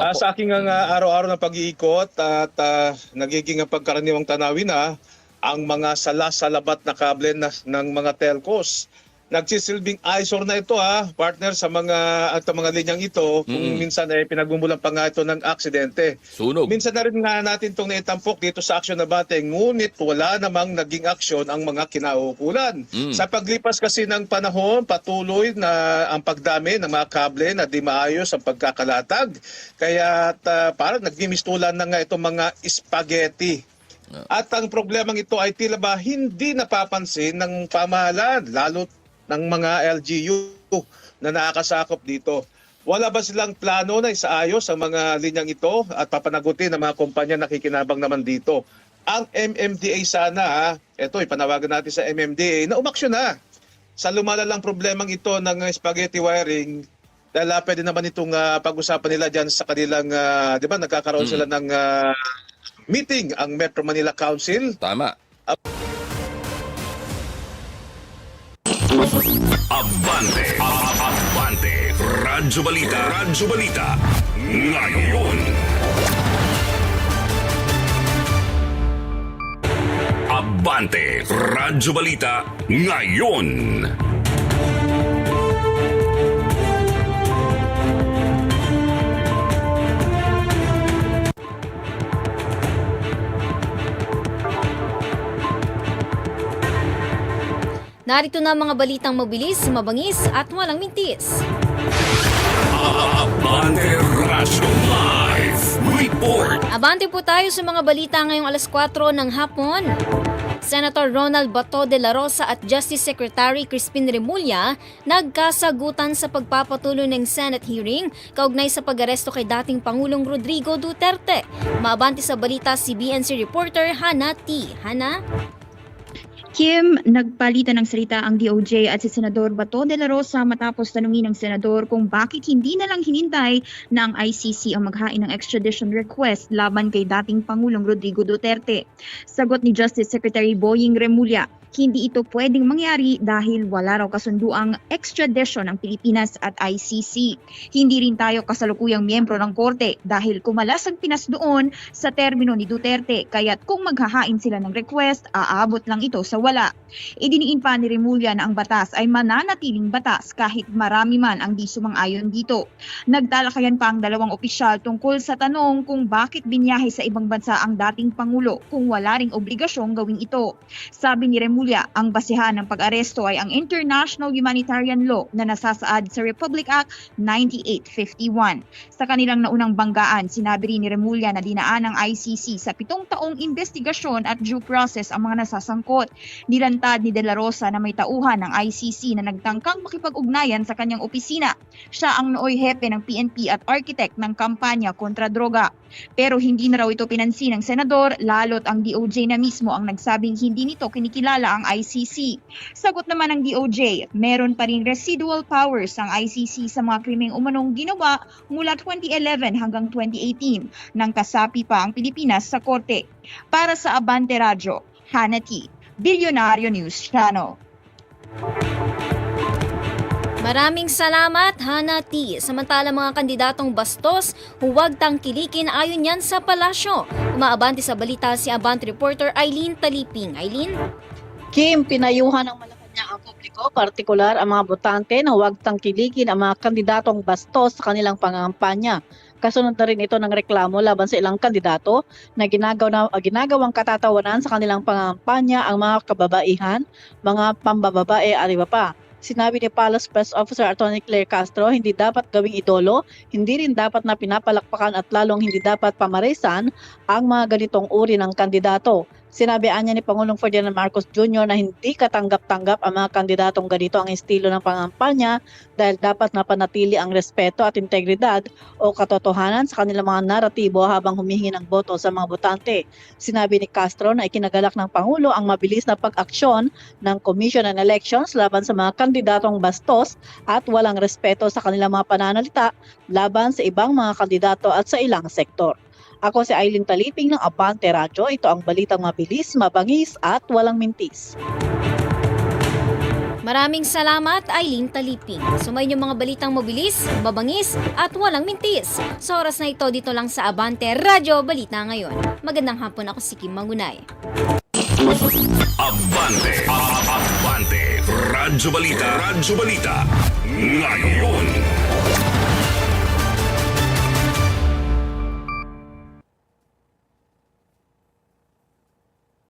Ah, sa aking nga araw-araw na pag-iikot at ah, nagiging ang pagkaraniwang tanawin na ang mga sala-salabat na kable na, ng mga telcos. Nagsisilbing eyesore na ito ha, partner sa mga at mga linyang ito kung Mm. minsan ay pinagmumulan pa nga ito ng aksidente. Sunog. Minsan na rin nga natin itong naitampok dito sa aksyon na bate, ngunit wala namang naging aksyon ang mga kinaukulan. Mm. Sa paglipas kasi ng panahon, patuloy na ang pagdami ng mga kable na di maayos ang pagkakalatag. Kaya uh, parang nagmimistulan na nga itong mga spaghetti. At ang problemang ito ay tila ba hindi napapansin ng pamahalaan, lalo ng mga LGU na nakakasakop dito. Wala ba silang plano na isaayos ang mga linyang ito at papanagutin ng mga kumpanya na nakikinabang naman dito? Ang MMDA sana, ha, ito ipanawagan natin sa MMDA na umaksyon na sa lumalalang problemang ito ng uh, spaghetti wiring dahil uh, pwede naman itong uh, pag-usapan nila dyan sa kanilang, uh, di ba, nagkakaroon Mm. sila ng uh, meeting ang Metro Manila Council. Tama. Abante, Abante, Radyo Balita, Radyo Balita, ngayon. Abante, Radyo Balita, ngayon. Narito na mga balitang mabilis, mabangis at walang mintis. Abante Radyo Live Report. Abante po tayo sa mga balita ngayong alas 4 ng hapon. Senator Ronald Bato de la Rosa at Justice Secretary Crispin Remulla nagkasagutan sa pagpapatuloy ng Senate hearing kaugnay sa pag-aresto kay dating Pangulong Rodrigo Duterte. Maabante sa balita si BNC reporter Hana T. Hana? Kim, nagpalitan ng salita ang DOJ at si Senador Bato de la Rosa matapos tanungin ng senador kung bakit hindi na lang hinintay ng ICC ang maghain ng extradition request laban kay dating Pangulong Rodrigo Duterte. Sagot ni Justice Secretary Boying Remulla, hindi ito pwedeng mangyari dahil wala raw kasunduang extradition ng Pilipinas at ICC. Hindi rin tayo kasalukuyang miyembro ng korte dahil kumalas ang Pinas doon sa termino ni Duterte kaya't kung maghahain sila ng request, aabot lang ito sa wala. Idiniin pa ni Remulla na ang batas ay mananatiling batas kahit marami man ang di sumang-ayon dito. Nagtalakayan pa ang dalawang opisyal tungkol sa tanong kung bakit binyahe sa ibang bansa ang dating Pangulo kung wala ring obligasyong gawing ito. Sabi ni Remulla, ang basihan ng pag-aresto ay ang International Humanitarian Law na nasasaad sa Republic Act 9851. Sa kanilang naunang banggaan, sinabi rin ni Remulla na dinaan ng ICC sa pitong taong investigasyon at due process ang mga nasasangkot. Nilantad ni De La Rosa na may tauhan ng ICC na nagtangkang makipag-ugnayan sa kanyang opisina. Siya ang nooy hepe ng PNP at architect ng kampanya kontra droga. Pero hindi na raw ito pinansin ng senador, lalo't ang DOJ na mismo ang nagsabing hindi nito kinikilala ang ICC. Sagot naman ng DOJ, meron pa rin residual powers ang ICC sa mga krimeng umanong ginawa mula 2011 hanggang 2018 nang kasapi pa ang Pilipinas sa korte. Para sa Abante Radyo, Hannah T. News Channel. Maraming salamat, Hana T. Samantala mga kandidatong bastos, huwag tangkilikin ayon yan sa palasyo. Umaabante sa balita si Abante reporter Eileen Taliping. Eileen? Kim, pinayuhan ng Malacanang ang publiko, partikular ang mga botante na huwag tangkilikin ang mga kandidatong bastos sa kanilang pangangampanya. Kasunod na rin ito ng reklamo laban sa ilang kandidato na ginagaw na, ginagawang katatawanan sa kanilang pangangampanya ang mga kababaihan, mga pambababae at iba pa. Sinabi ni Palace Press Officer Atty. Claire Castro, hindi dapat gawing idolo, hindi rin dapat na pinapalakpakan at lalong hindi dapat pamarisan ang mga ganitong uri ng kandidato. Sinabi anya ni Pangulong Ferdinand Marcos Jr. na hindi katanggap-tanggap ang mga kandidatong ganito ang estilo ng pangampanya dahil dapat napanatili ang respeto at integridad o katotohanan sa kanilang mga naratibo habang humihingi ng boto sa mga botante. Sinabi ni Castro na ikinagalak ng Pangulo ang mabilis na pag-aksyon ng Commission on Elections laban sa mga kandidatong bastos at walang respeto sa kanilang mga pananalita laban sa ibang mga kandidato at sa ilang sektor. Ako si Aileen Taliping ng Abante Radyo. Ito ang balitang mabilis, mabangis at walang mintis. Maraming salamat, Eileen Taliping. Sumayin yung mga balitang mabilis, mabangis, at walang mintis. Sa oras na ito, dito lang sa Abante Radyo Balita ngayon. Magandang hapon ako si Kim Mangunay. Abante. Abante. Radyo Balita. Radyo Balita. Ngayon.